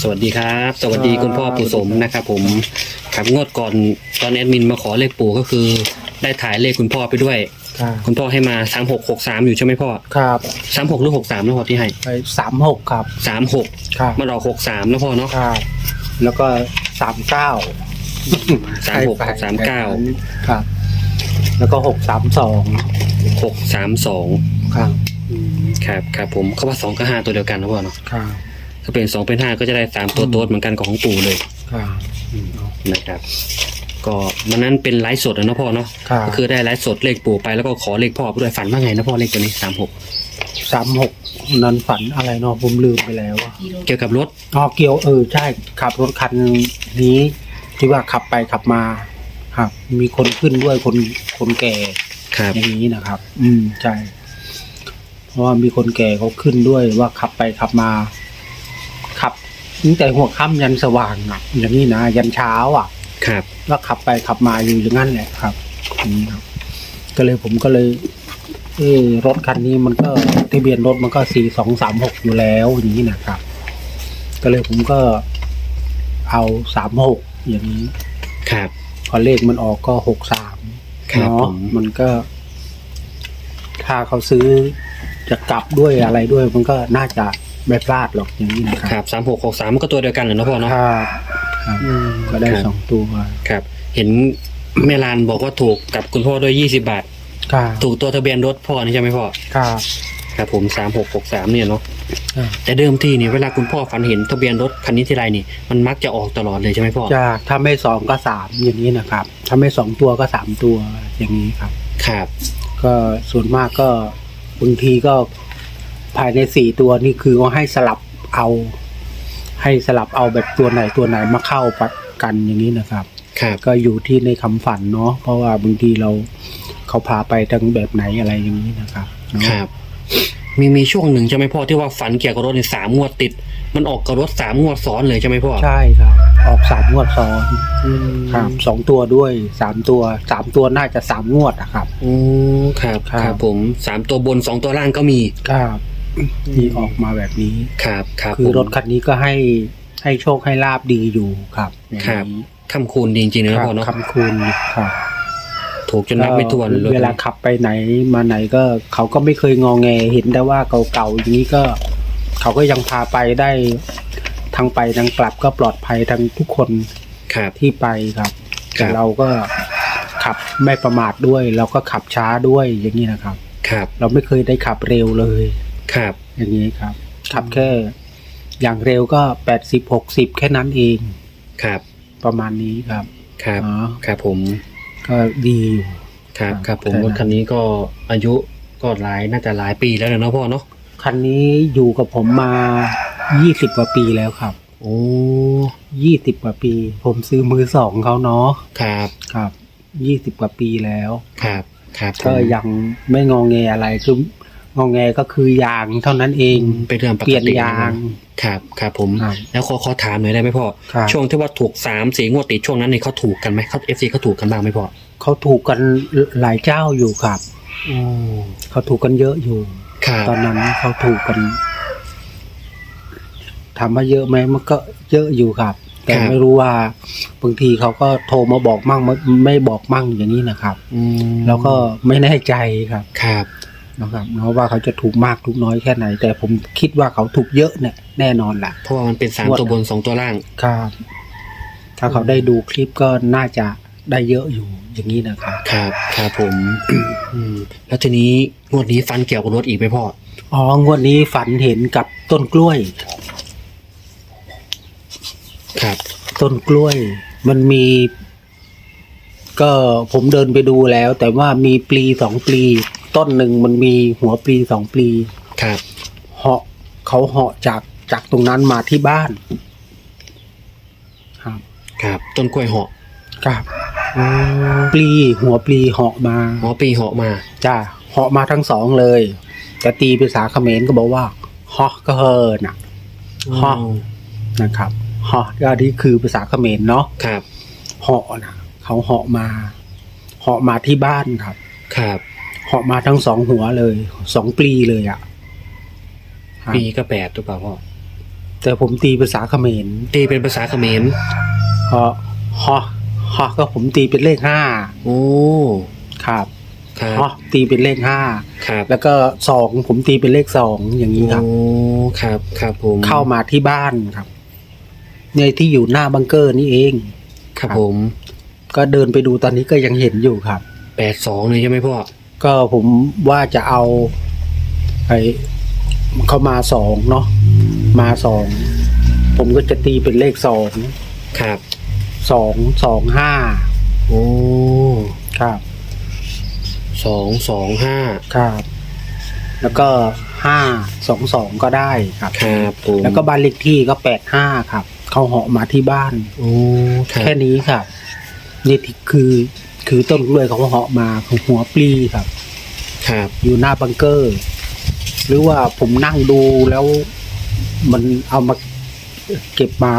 สวัสดีครับ สวัสดีคุณพ่อปู่สมนะครับ ผมครับงวดก่อนตอนแอดมินมาขอเลขปู่ก็คือ ได้ถ่ายเลขคุณพ่อไปด้วย ครับคุณพ่อให้มาสามหกหกสามอยู่ใช่ไหมพ่อครับสามหกหรือหกสามนะพ่อที่ให้ไปสามหกครับสามหกครับมันออกหกสามนะพ่อเนาะ ครับ แล้วก็สามเก้าสามหกสามเก้า ครับ แล้วก็หกสามสองหกสามสองครับ ครับครับผมเขาว่าสองกับห้าตัวเดียวกันนะพ่อเนาะครับ ถ้าเป็นสองเป็นห้าก็จะได้สามตัวโต๊ดเหมือนกันของปู่เลยครับนะครับ ก็วันนั้นเป็นไลฟ์สดนะเนาะพ่อเนาะครับ ก็คือได้ไลฟ์สดเลขปู่ไปแล้วก็ขอเลขพ่อไปด้วยฝันว่าไงนะพ่อเลขตัวนี้สามหกสามหกนั้นฝันอะไรเนาะผมลืมไปแล้วอะเกี่ยวกับรถอ๋อเกี่ยวเออใช่ขับรถคันนี้ที่ว่าขับไปขับมา ครับ มีคนขึ้นด้วยคนคนแก่ครับอย่างนี้นะครับ อืมใช่เพราะว่ามีคนแก่เขาขึ้นด้วยว่าขับไปขับมาขับ ตั้งแต่หัวค่ำยันสว่างอะ อย่างนี้นะยันเช้าอะ ครับ แล้วขับไปขับมาอยู่อย่างนั้นแหละครับอย่างนี้ครับ ก็เลยผมก็เลยเออรถคันนี้มันก็ทะเบียนรถมันก็สี่สองสามหกอยู่แล้วอย่างนี้นะครับ ก็เลยผมก็เอาสามหกอย่างนี้ ครับ พอเลขมันออกก็หกสามครับเนาะผม มันก็ ถ้าเขาซื้อจะกลับด้วยอะไรด้วย มันก็น่าจะ ไม่พลาดหรอกอย่างนี้นะคครัรับบสามหกหกสามก็ตัวเดียวกันเหรอนะพ่อเนาะครับครับก็ได้ครับสองตัวครับ เห็นแม่ลานบอกว่าถูกกับคุณพ่อด้วยยี่สิบาท ครับถูกตัวทะเบียนรถพ่อนี่ใช่ไหมพ่อ ครับครับผมสามหกหกสามเนี่ยเนาะครับแต่เดิมทีเนี่ยเวลาคุณพ่อฝันเห็นทะเบียนรถคันนี้ทีไรนี่มันมักจะออกตลอดเลยใช่ไหมพ่อ จะถ้าไม่สองก็สามอย่างนี้นะครับถ้าไม่สองตัวก็สามตัวอย่างนี้ครับ ครับ ก็ส่วนมากก็บางทีก็ ภายในสี่ตัวนี่คือก็ให้สลับเอา ให้สลับเอาแบบตัวไหนตัวไหนมาเข้าปะกันอย่างนี้นะครับ ครับก็อยู่ที่ในคำฝันเนาะเพราะว่าบางทีเราเขาพาไปทางแบบไหนอะไรอย่างนี้นะครับเนาะครับ มีมีช่วงหนึ่งใช่ไหมพ่อที่ว่าฝันเกี่ยวกับรถในสามงวดติด มันออกกับรถสามงวดซ้อนเลยใช่ไหมพ่อใช่ครับ ออกสามงวดซ้อนอืมครับสองตัวด้วยสามตัวสามตัวน่าจะสามงวดอะครับโอ้ครับ ครับ ครับผมสามตัวบนสองตัวล่างก็มี ครับ ที่ออกมาแบบนี้ ครับครับคือผมรถคันนี้ก็ให้ให้โชคให้ลาบดีอยู่ครับอย่างครับนี้คำคูณดีจริงๆคนะรับพ่อเนาะคำคุณครับถูกจนนับไม่ถ้วนเลยเวลาขับไปไหนมาไหนก็เขาก็ไม่เคยงอแงเห็นได้ว่าเก่าๆอย่างนี้ก็ เขาก็ยังพาไปได้ทางไปทางกลับก็ปลอดภัยทั้งทุกคนครับที่ไปครับครัแต่บเราก็ขับไม่ประมาทด้วย เราก็ขับช้าด้วยอย่างนี้นะครับ ครับ เราไม่เคยได้ขับเร็วเลย ครับ อย่างนี้ครับขับแค่ อย่างเร็วก็แปดสิบหกสิบแค่นั้นเอง ครับ ประมาณนี้ครับ ครับอ๋อ ครับผม ก็ดีอยู่ ครับ ครับครับผม ใช่รถคันนี้ก็อายุก็หลายน่าจะหลายปีแล้วเนาะพ่อเนาะ คันนี้อยู่กับผมมายี่สิบกว่าปีแล้วครับโอ้ ยี่สิบกว่าปี ผมซื้อมือสองเขาเนาะครับ ครับยี่สิบกว่าปีแล้ว ครับ ครับก็ยังไม่งองแงอะไรคือ งองแงก็คือยางเท่านั้นเองเป็นเรื่องปเปลี่กยนติยาง ครับครับผม ครับแล้วขอขอถามหน่อยได้ไหมพ่อ ครับ ช่วงที่ว่าถูกสามสี่งวดติดช่วงนั้นเนี่ยเขาถูกกันไหมเขาเอฟซีเขาถูกกันบ้างไหมพ่อเขาถูกกันหลายเจ้าอยู่ครับโอ้เขาถูกกันเยอะอยู่ ครับ ตอนนั้นเขาถูกกันถามว่าเยอะไหมมันก็เยอะอยู่ครับ แต่ไม่รู้ว่าบางทีเขาก็โทรมาบอกมั่งไม่ไม่บอกมั่งอย่างนี้นะครับ อืมแล้วก็ไม่แน่ใจครับ ครับ นะครับเนาะว่าเขาจะถูกมากถูกน้อยแค่ไหน แต่ผมคิดว่าเขาถูกเยอะเนี่ยแน่นอนแหละเพราะว่ามันเป็นสามงวดตัวบนสองตัวล่าง ครับ ถ้าเขาได้ดูคลิปก็น่าจะได้เยอะอยู่อย่างนี้นะครับ ครับครับผมอืมแล้วทีนี้งวดนี้ฟันเกี่ยวกับรถอีกไหมพ่ออ๋องวดนี้ฝันเห็นกับต้นกล้วย ครับ ต้นกล้วย มันมี ก็ผมเดินไปดูแล้ว แต่ว่ามีปลีสองปลี ต้นหนึ่งมันมีหัวปลีสองปลีครับ เหาะเขาเหาะจากจากตรงนั้นมาที่บ้าน ครับครับ ต้นกล้วยเหาะครับปลีหัวปลีเหาะมาหมอปีเหาะมาจ้าเหาะมาทั้งสองเลย แต่ตีภาษาเขมรก็บอกว่าฮอก็เฮินน่ะฮะนะครับฮอก็นี่คือภาษาเขมรเนาะครับเหาะนะเขาเหาะมาเหาะมาที่บ้านครับ ครับ เหาะมาทั้งสองหัวเลย สองปลีเลยอะ่ะครับปีก็แปดหรือเปล่าพ่อแต่ผมตีภาษาเขมรตีเป็นภาษาเขมรฮอฮอฮอก็ผมตีเป็นเลขห้าโอ้ครับครับฮอตีเป็นเลขห้าครับแล้วก็สองผมตีเป็นเลขสองอย่างนี้ครับ โอ้ครับครับผมเข้ามาที่บ้านครับในที่อยู่หน้าบังเกอร์นี่เอง ครับผม ก็เดินไปดูตอนนี้ก็ยังเห็นอยู่ครับ แปดสองเลยใช่ไหมพ่อ ก็ผมว่าจะเอาไอเขามาสองเนาะมาสองผมก็จะตีเป็นเลขสองครับสองสองห้าโอ้ครับสองสองห้าครับ แล้วก็ห้าสองสองก็ได้ครับครับผมแล้วก็บ้านเลขที่ก็แปดห้าครับเขาเหาะมาที่บ้านโอ้ครับแค่นี้ครับนี่ที่คือ คือต้นกล้วยเขาเหาะมาของหัวปลีครับ ครับ อยู่หน้าบังเกอร์ หรือว่าผมนั่งดูแล้วมันเอามาเก็บมา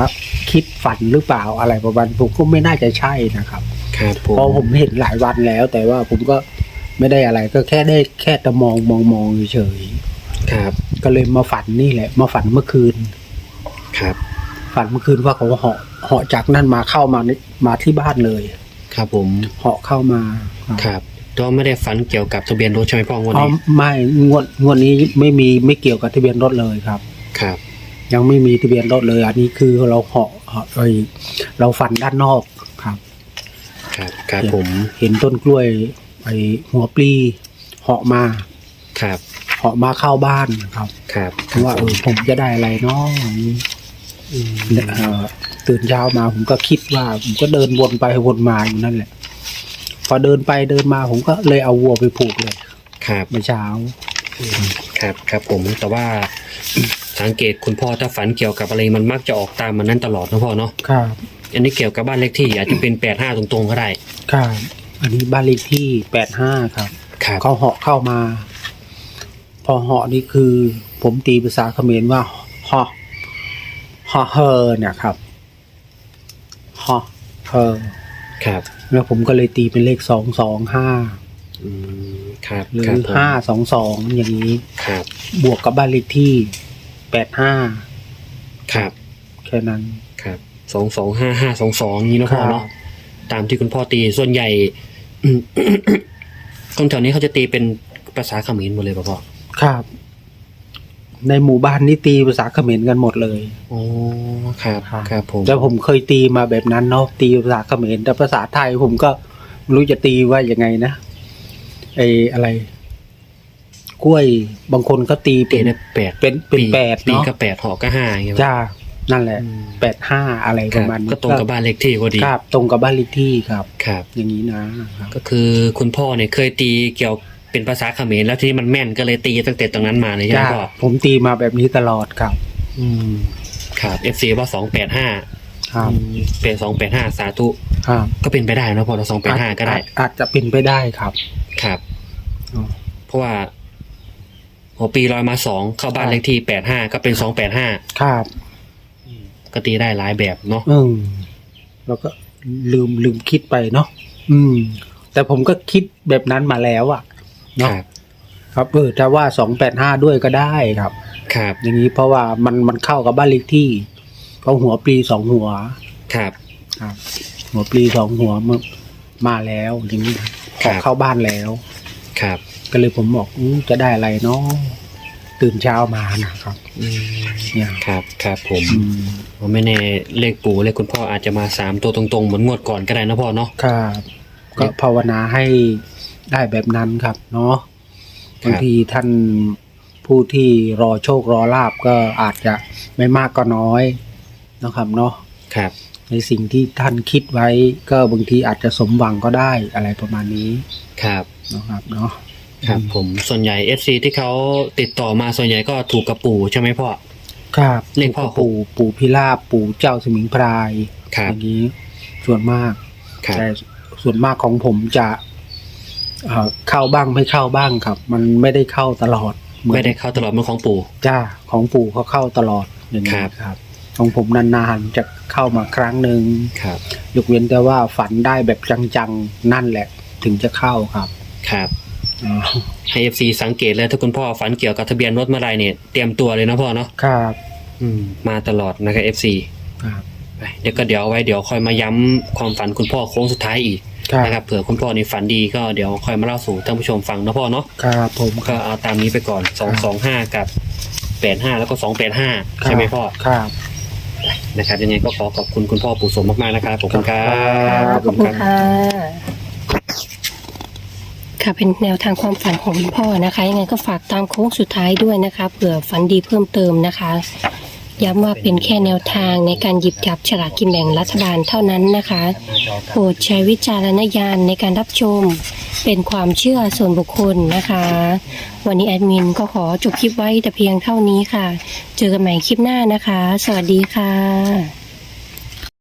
คิดฝันหรือเปล่าอะไรประมาณผมก็ไม่น่าจะใช่นะครับครับผมเพราะผมเห็นหลายวันแล้ว แต่ว่าผมก็ไม่ได้อะไรก็แค่ได้แค่แต่มองมองมองเฉยครับๆก็เลยมาฝันนี่แหละ มาฝันเมื่อคืน ครับ ฝันเมื่อคืนว่าเขาเหาะเหาะจากนั่นมาเข้ามานี่มาที่บ้านเลย ครับผมเหาะเข้ามาครับครับแต่ว่าไม่ได้ฝันเกี่ยวกับทะเบียนรถใช่ไหมพ่องวันอ๋อนี้ไม่งวดงวดนี้ไม่มีไม่เกี่ยวกับทะเบียนรถเลยครับ ครับ ยังไม่มีทะเบียนรถเลย อันนี้คือเราเหาะเหาะเอยเราฝันด้านนอกครับ ครับครับผมเห็นต้นกล้วยไอหัวปลีเหาะมาครับเหาะมาเข้าบ้านครับ ครับว่าเออผมจะได้อะไรเนาะอืมเอ่อ ตื่นเช้ามาผมก็คิดว่า ผมก็เดินวนไปวนมาอยู่นั่นแหละ พอเดินไปเดินมาผมก็เลยเอาวัวไปผูกเลยครับเมื่อเช้า ครับครับผมแต่ว่าสังเกตคุณพ่อถ้าฝันเกี่ยวกับอะไรมันมักจะออกตามมันนั้นตลอดนะพ่อเนาะครับ อันนี้เกี่ยวกับบ้านเลขที่อาจจะเป็นแปดห้าตรงๆก็ได้ครับอันนี้บ้านเลขที่แปดห้าครับครับเขาเหาะเข้ามา พอเหาะนี่คือ ผมตีภาษาเขมรว่าฮอฮอเฮอเนี่ยครับ ฮอเฮอครับแล้วผมก็เลยตีเป็นเลขสองสองห้าอืมครับหรืครัอบผมห้าสองสองอย่างนี้ ครับ บวกกับบ้านเลขที่แปดห้าครับแค่นั้น ครับสองสองห้าห้าสองสองนี้นะพ่อเนาะตามที่คุณพ่อตีส่วนใหญ่อืมคนแถวนี้เขาจะตีเป็นภาษาเขมรหมดเลยป่ะพ่อครับ ในหมู่บ้านนี่ตีภาษาเขมรกันหมดเลยโอ้ครับครับผมแต่ผมเคยตีมาแบบนั้นเนาะตีภาษาเขมรแต่ภาษาไทยผมก็ไม่รู้จะตีว่ายังไงนะไออะไร กล้วยบางคนก็ตีตีเป็นได้แปดเป็นเป็นแปดปีเนาะก็แปดหอก็ห้าอย่างเงี้ยจ้านั่นแหละอืมแปดห้าอะไรคปรัระบมาณนี้ก็ตรงกับบ้านเลขที่พอดีครับ ตรงกับบ้านเลขที่ครับ ครับ อย่างนี้นะครับก็คือคุณพ่อเนี่ยเคยตีเกี่ยว เป็นภาษาเขมรแล้วทีนี้มันแม่นก็เลยตีตั้งแต่ตรงนั้นมาเลยใช่ไหมจ้าพ่อผมตีมาแบบนี้ตลอดครับ อืมครับ FC ว่าสองแปดห้าครับเป็นสองแปดห้าสาธุครับก็เป็นไปได้นะพอเราสองแปดห้าก็ได้อจอาจจะเป็นไปได้ครับ ครับอ๋อเพราะว่าหัวปีลอยมาสองเข้าบ้านเลขที่แปดห้าก็เป็นสองแปดห้าครับก็ตีได้หลายแบบเนาะอืมแล้วก็ลืมลืมคิดไปเนาะอืม แต่ผมก็คิดแบบนั้นมาแล้วอะค เนาะรับครับเออถ้าว่าสองแปดห้าด้วยก็ได้ครับ ครับ อย่างนี้เพราะว่ามันมันเข้ากับบ้านเลขที่เขาหัวปลีสองหัว ครับ ครับ หัวปลีสองหัวมามาแล้วอย่างนี้ขอเข้าบ้านแล้ว ครับ ก็เลยผมบอกออจะได้อะไรเนาะตื่นเช้ามานะครับอืมเนี่ยครับ ครับผมอืมผมไม่แน่เลขปู่เลขคุณพ่ออาจจะมาสามตัวตรงๆ เหมือนงวดก่อนก็ได้นะพ่อเนาะครับ ก็ภาวนาให้ ได้แบบนั้นครับเนาะครับบางทีท่านผู้ที่รอโชครอลาบก็อาจจะไม่มากก็น้อยนะครับเนาะครับ ในสิ่งที่ท่านคิดไว้ก็บางทีอาจจะสมหวังก็ได้อะไรประมาณนี้ครับนะครับเนาะครับผมส่วนใหญ่ FC ที่เขาติดต่อมาส่วนใหญ่ก็ถูกกับปู่ใช่ไหมพ่อครับเลขพ่อปู่ปู่พิราบปู่เจ้าสมิงพรายครับอย่างนี้ส่วนมากครับแต่ส่วนมากของผมจะเอ่อเข้าบ้างไม่เข้าบ้างครับ มันไม่ได้เข้าตลอดเหมือนไม่ได้เข้าตลอดเหมือนของปู่ จ้าของปู่เขาเข้าตลอดอย่างนี้ครับ ครับ ของผมนานๆจะเข้ามาครั้งหนึ่งครับ ยกเว้นแต่ว่าฝันได้แบบจังๆนั่นแหละ ถึงจะเข้าครับครับอ๋อให้ FC สังเกตเลยถ้าคุณพ่อฝันเกี่ยวกับทะเบียนรถเมื่อไหรเนี่ยเตรียมตัวเลยนะพ่อเนาะครับอืมมาตลอดนะครับ FC ครับไปเดี๋ยวก็เดี๋ยวเอาไว้เดี๋ยวค่อยมาย้ำความฝันคุณพ่อโค้งสุดท้ายอีก ครับ นะครับเผื่อคุณพ่อในฝันดีก็เดี๋ยวค่อยมาเล่าสู่ท่านผู้ชมฟังนะพ่อเนาะครับผมคก็รับเอาตามนี้ไปก่อนสองสองห้ากับแปดห้าแล้วก็สองแปดห้าใช่ไหมพ่อครับ นะครับ ยังไงก็ขอขอบคุณคุณพ่อปู่สมมากๆนะครับขอบคุณครัครับบขอบคุณค่ะ ค่ะเป็นแนวทางความฝันของคุณพ่อนะคะ ยังไงก็ฝากตามโค้งสุดท้ายด้วยนะคะ เผื่อฝันดีเพิ่มเติมนะคะ ย้ำว่าเป็นแค่แนวทางในการหยิบจับฉลากกินแบ่งรัฐบาลเท่านั้นนะคะ โปรดใช้วิจารณญาณในการรับชม เป็นความเชื่อส่วนบุคคลนะคะ วันนี้แอดมินก็ขอจบคลิปไว้แต่เพียงเท่านี้ค่ะ เจอกันใหม่คลิปหน้านะคะ สวัสดีค่ะ